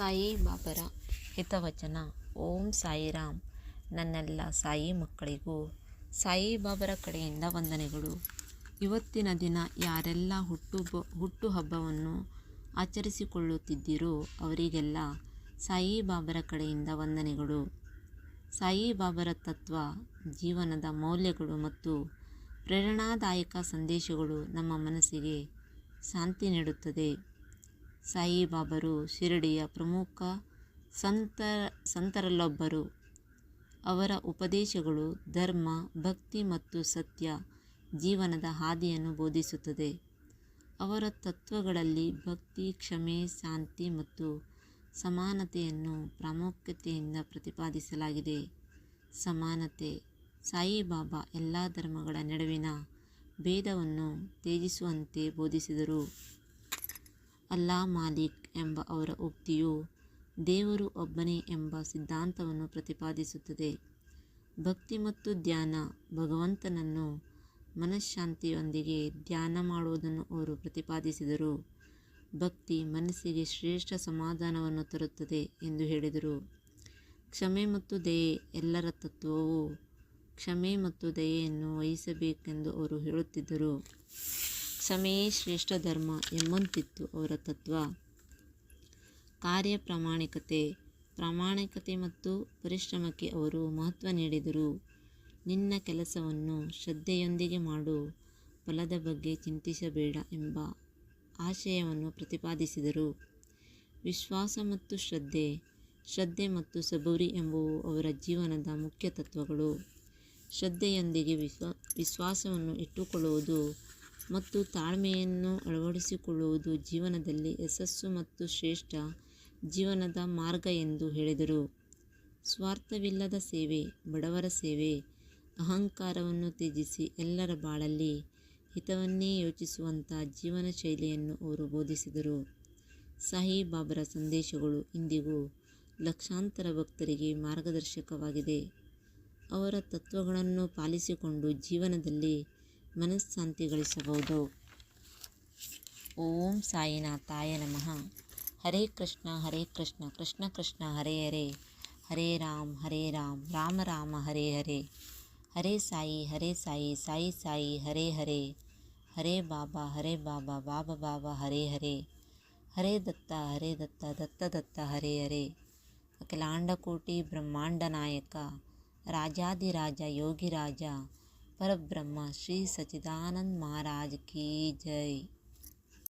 ಸಾಯಿ ಬಾಬರ ಹಿತವಚನ. ಓಂ ಸಾಯಿರಾಮ್. ನನ್ನೆಲ್ಲ ಸಾಯಿ ಮಕ್ಕಳಿಗೂ ಸಾಯಿ ಬಾಬರ ಕಡೆಯಿಂದ ವಂದನೆಗಳು. ಇವತ್ತಿನ ದಿನ ಯಾರೆಲ್ಲ ಹುಟ್ಟು ಹುಟ್ಟು ಹಬ್ಬವನ್ನು ಆಚರಿಸಿಕೊಳ್ಳುತ್ತಿದ್ದೀರೋ ಅವರಿಗೆಲ್ಲ ಸಾಯಿ ಬಾಬರ ಕಡೆಯಿಂದ ವಂದನೆಗಳು. ಸಾಯಿ ಬಾಬರ ತತ್ವ, ಜೀವನದ ಮೌಲ್ಯಗಳು ಮತ್ತು ಪ್ರೇರಣಾದಾಯಕ ಸಂದೇಶಗಳು ನಮ್ಮ ಮನಸ್ಸಿಗೆ ಶಾಂತಿ ನೀಡುತ್ತದೆ. ಸಾಯಿ ಬಾಬರು ಶಿರಡಿಯ ಪ್ರಮುಖ ಸಂತ ಸಂತರಲ್ಲೊಬ್ಬರು. ಅವರ ಉಪದೇಶಗಳು ಧರ್ಮ, ಭಕ್ತಿ ಮತ್ತು ಸತ್ಯ, ಜೀವನದ ಹಾದಿಯನ್ನು ಬೋಧಿಸುತ್ತದೆ. ಅವರ ತತ್ವಗಳಲ್ಲಿ ಭಕ್ತಿ, ಕ್ಷಮೆ, ಶಾಂತಿ ಮತ್ತು ಸಮಾನತೆಯನ್ನು ಪ್ರಾಮುಖ್ಯತೆಯಿಂದ ಪ್ರತಿಪಾದಿಸಲಾಗಿದೆ. ಸಮಾನತೆ, ಸಾಯಿಬಾಬಾ ಎಲ್ಲ ಧರ್ಮಗಳ ನಡುವಿನ ಭೇದವನ್ನು ತ್ಯಜಿಸುವಂತೆ ಬೋಧಿಸಿದರು. ಅಲ್ಲಾ ಮಾಲಿಕ್ ಎಂಬ ಅವರ ಉಕ್ತಿಯು ದೇವರು ಒಬ್ಬನೇ ಎಂಬ ಸಿದ್ಧಾಂತವನ್ನು ಪ್ರತಿಪಾದಿಸುತ್ತದೆ. ಭಕ್ತಿ ಮತ್ತು ಧ್ಯಾನ ಭಗವಂತನನ್ನು ಮನಃಶಾಂತಿಯೊಂದಿಗೆ ಧ್ಯಾನ ಮಾಡುವುದನ್ನು ಅವರು ಪ್ರತಿಪಾದಿಸಿದರು. ಭಕ್ತಿ ಮನಸ್ಸಿಗೆ ಶ್ರೇಷ್ಠ ಸಮಾಧಾನವನ್ನು ತರುತ್ತದೆ ಎಂದು ಹೇಳಿದರು. ಕ್ಷಮೆ ಮತ್ತು ದಯೆ ಎಲ್ಲರ ತತ್ವವು ಕ್ಷಮೆ ಮತ್ತು ದಯೆಯನ್ನು ವಹಿಸಬೇಕೆಂದು ಅವರು ಹೇಳುತ್ತಿದ್ದರು. ಕ್ಷಮೆಯೇ ಶ್ರೇಷ್ಠ ಧರ್ಮ ಎಂಬಂತಿತ್ತು ಅವರ ತತ್ವ. ಕಾರ್ಯ ಪ್ರಾಮಾಣಿಕತೆ ಪ್ರಾಮಾಣಿಕತೆ ಮತ್ತು ಪರಿಶ್ರಮಕ್ಕೆ ಅವರು ಮಹತ್ವ ನೀಡಿದರು. ನಿನ್ನ ಕೆಲಸವನ್ನು ಶ್ರದ್ಧೆಯೊಂದಿಗೆ ಮಾಡು, ಫಲದ ಬಗ್ಗೆ ಚಿಂತಿಸಬೇಡ ಎಂಬ ಆಶಯವನ್ನು ಪ್ರತಿಪಾದಿಸಿದರು. ವಿಶ್ವಾಸ ಮತ್ತು ಶ್ರದ್ಧೆ ಶ್ರದ್ಧೆ ಮತ್ತು ಸಬೂರಿ ಎಂಬುವು ಅವರ ಜೀವನದ ಮುಖ್ಯ ತತ್ವಗಳು. ಶ್ರದ್ಧೆಯೊಂದಿಗೆ ವಿಶ್ವ, ವಿಶ್ವಾಸವನ್ನು ಇಟ್ಟುಕೊಳ್ಳುವುದು ಮತ್ತು ತಾಳ್ಮೆಯನ್ನು ಅಳವಡಿಸಿಕೊಳ್ಳುವುದು ಜೀವನದಲ್ಲಿ ಯಶಸ್ಸು ಮತ್ತು ಶ್ರೇಷ್ಠ ಜೀವನದ ಮಾರ್ಗ ಎಂದು ಹೇಳಿದರು. ಸ್ವಾರ್ಥವಿಲ್ಲದ ಸೇವೆ, ಬಡವರ ಸೇವೆ, ಅಹಂಕಾರವನ್ನು ತ್ಯಜಿಸಿ ಎಲ್ಲರ ಬಾಳಲ್ಲಿ ಹಿತವನ್ನೇ ಯೋಚಿಸುವಂಥ ಜೀವನ ಶೈಲಿಯನ್ನು ಅವರು ಬೋಧಿಸಿದರು. ಸಾಹಿಬಾಬರ ಸಂದೇಶಗಳು ಇಂದಿಗೂ ಲಕ್ಷಾಂತರ ಭಕ್ತರಿಗೆ ಮಾರ್ಗದರ್ಶಕವಾಗಿದೆ. ಅವರ ತತ್ವಗಳನ್ನು ಪಾಲಿಸಿಕೊಂಡು ಜೀವನದಲ್ಲಿ ಮನಃಶಾಂತಿ ಗಳಿಸಬಹುದು ಓಂ ಸಾಯಿನಾಥಾಯ ನಮಃ. ಹರೇ ಕೃಷ್ಣ ಹರೇ ಕೃಷ್ಣ ಕೃಷ್ಣ ಕೃಷ್ಣ, ಹರೇ ಹರೇ. ಹರೇ ರಾಮ್ ಹರೇ ರಾಮ್, ರಾಮ ರಾಮ, ಹರೇ ಹರೇ. ಹರೇ ಸಾಯಿ ಹರೇ ಸಾಯಿ ಸಾಯಿ ಸಾಯಿ, ಹರೇ ಹರೇ. ಹರೇ ಬಾಬಾ ಹರೇ ಬಾಬಾ ಬಾಬಾ ಬಾಬಾ, ಹರೇ ಹರೇ. ಹರೇ ದತ್ತ ಹರೇ ದತ್ತ ದತ್ತ ದತ್ತ, ಹರೇ ಹರೇ. ಅಖಿಲಾಂಡಕೋಟಿ ಬ್ರಹ್ಮಾಂಡ ನಾಯಕ ರಾಜಾದಿರಾಜ ಯೋಗಿರಾಜ परब्रह्म श्री सचिदानंद महाराज की जय।